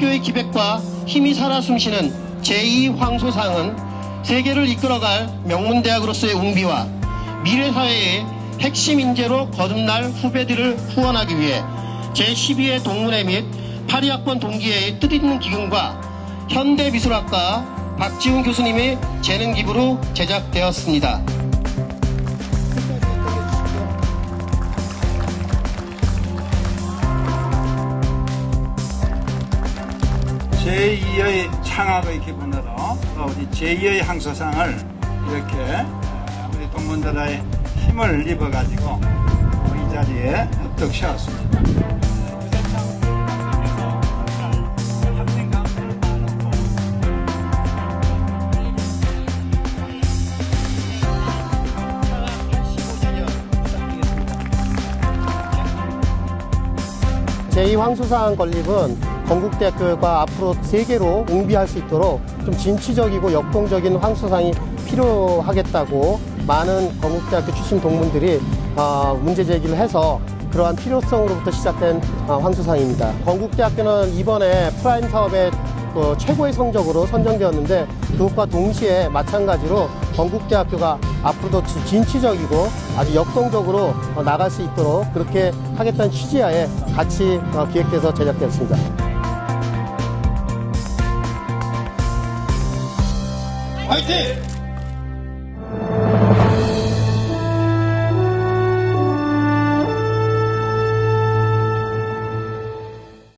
학교의 기백과 힘이 살아 숨쉬는 제2황소상은 세계를 이끌어갈 명문대학으로서의 웅비와 미래 사회의 핵심 인재로 거듭날 후배들을 후원하기 위해 제12회 동문회 및 파리학번 동기회의 뜻있는 기금과 현대미술학과 박지훈 교수님의 재능 기부로 제작되었습니다. 제2의 창학의 기분으로 또 우리 제2의 항소상을 이렇게 에, 우리 동문들의 힘을 입어가지고 이 자리에 득세웠습니다. 제2황소상 건립은 건국대학교가 앞으로 세계로 웅비할 수 있도록 좀 진취적이고 역동적인 황소상이 필요하겠다고 많은 건국대학교 출신 동문들이 어, 문제 제기를 해서 그러한 필요성으로부터 시작된 어, 황소상입니다. 건국대학교는 이번에 프라임 사업의 그 최고의 성적으로 선정되었는데 그것과 동시에 마찬가지로 건국대학교가 앞으로도 지- 진취적이고 아주 역동적으로 어, 나갈 수 있도록 그렇게 하겠다는 취지하에 같이 어, 기획돼서 제작되었습니다. 화이팅!